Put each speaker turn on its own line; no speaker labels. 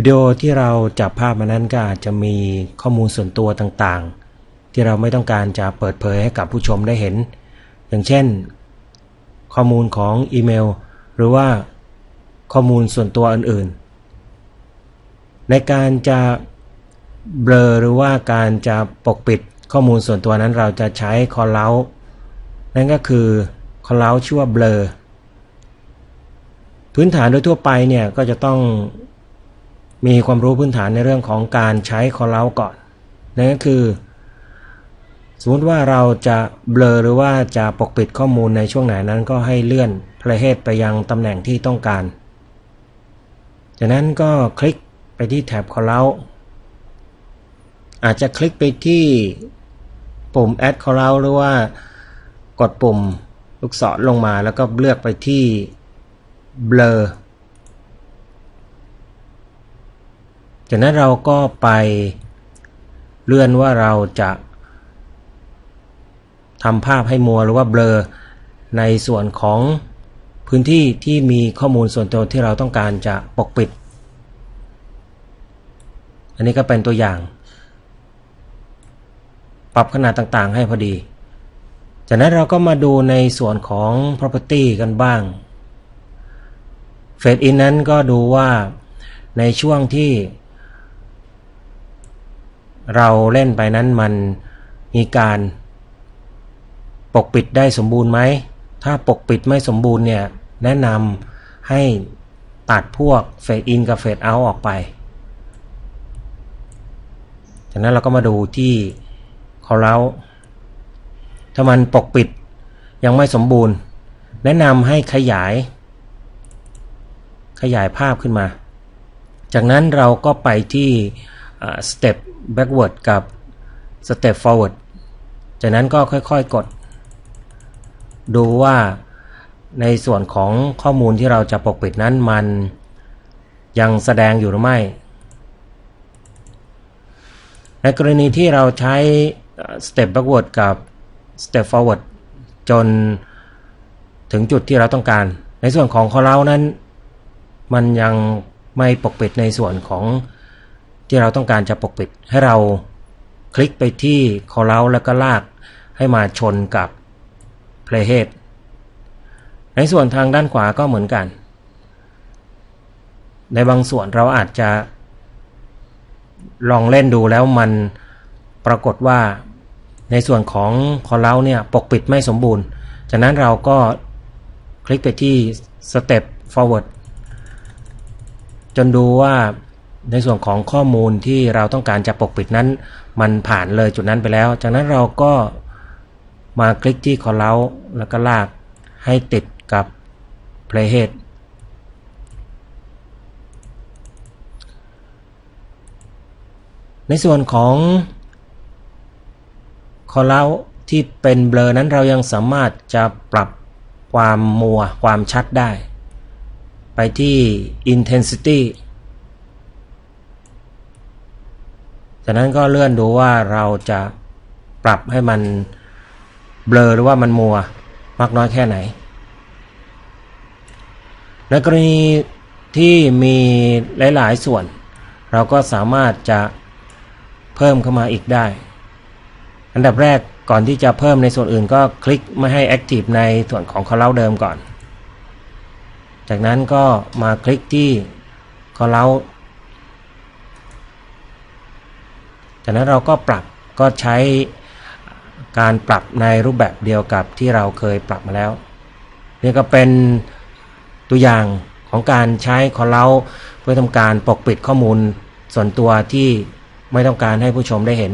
วิดีโอที่เราจับภาพมานั้นก็อาจจะมีข้อมูลส่วนตัวต่างๆ ที่เราไม่ต้องการจะเปิดเผยให้กับผู้ชมได้เห็น อย่างเช่น ข้อมูลของอีเมล หรือว่าข้อมูลส่วนตัวอื่นๆ ในการจะเบลอหรือว่าการจะปกปิดข้อมูลส่วนตัวนั้นเราจะใช้คอลเลานั่นก็คือคอลเลาชื่อว่าเบลอพื้นฐานโดยทั่วไปเนี่ยก็จะต้อง มีความรู้พื้นฐานในเรื่องของการใช้คอเลาก่อนนั่นก็คือ สมมติว่าเราจะเบลอหรือว่าจะปกปิดข้อมูลในช่วงไหนนั้นก็ให้เลื่อนพลเฮดไปยังตำแหน่งที่ต้องการ จากนั้นก็คลิกไปที่แท็บ Callout อาจจะคลิกไปที่ปุ่ม Add Callout หรือว่ากดปุ่มลูกศรลงมาแล้วก็เลือกไปที่ Blur จากนั้นเราก็ไปเลื่อนว่าเราจะทำภาพให้มัวหรือว่าเบลอในส่วนของพื้นที่ที่มีข้อมูลส่วนตัวที่เราต้องการจะปกปิด อันนี้ก็เป็นตัวอย่าง ปรับขนาดต่างๆให้พอดี จากนั้นเราก็มาดูในส่วนของ property กันบ้าง Fade in นั้นก็ดูว่าในช่วงที่ เราเล่นไปนั้นมันมีการปกปิดได้สมบูรณ์ไหม ถ้าปกปิดไม่สมบูรณ์เนี่ย แนะนำให้ตัดพวก Fade in กับ Fade out ออกไป จากนั้นเราก็มาดูที่ Callout ถ้ามันปกปิดยังไม่สมบูรณ์ แนะนำให้ขยาย ขยายภาพขึ้นมา จากนั้นเราก็ไปที่ Step Backward กับ Step Forward จากนั้นก็ค่อยๆกด ดูว่าในส่วนของข้อมูลที่เราจะปกปิดนั้นมันยังแสดงอยู่หรือไม่ ในกรณีที่เราใช้ Step Backward กับ Step Forward จนถึงจุดที่เราต้องการ ในส่วนของคอเลานั้น มันยังไม่ปกปิดในส่วนของ ที่เราต้องการจะปกปิดให้เราคลิกไปที่คอเลาแล้วก็ลากให้มาชนกับ Playhead ในส่วนทางด้านขวาก็เหมือนกัน ในบางส่วนเราอาจจะลองเล่นดูแล้วมันปรากฏว่าในส่วนของคอเลาเนี่ยปกปิดไม่สมบูรณ์ จากนั้นเราก็คลิกไปที่ Step Forward จนดูว่า ในส่วนของข้อมูลที่เราต้องการจะปกปิดนั้น มันผ่านเลยจุดนั้นไปแล้ว จากนั้นเราก็มาคลิกที่คอเลาแล้วก็ลากให้ติดกับ Playhead ในส่วนของคอเลาที่เป็นเบลอนั้นเรายังสามารถจะปรับความมัวความชัดได้ ไปที่ intensity จากนั้นก็เลื่อนดูว่าเราจะปรับให้มันเบลอหรือว่ามันมัวมากน้อยแค่ไหน ในกรณีที่มีหลาย ๆ ส่วน เราก็สามารถจะเพิ่มเข้ามาอีกได้ อันดับแรกก่อนที่จะเพิ่มในส่วนอื่นก็คลิกไม่ให้ Active ในส่วนของ Callout เดิมก่อน จากนั้นก็มาคลิกที่ Callout จากนั้นเราก็ปรับก็ใช้การปรับในรูปแบบเดียวกับที่เราเคยปรับมาแล้ว นี่ก็เป็นตัวอย่างของการใช้คอลเลาเพื่อทำการปกปิดข้อมูลส่วนตัวที่ไม่ต้องการให้ผู้ชมได้เห็น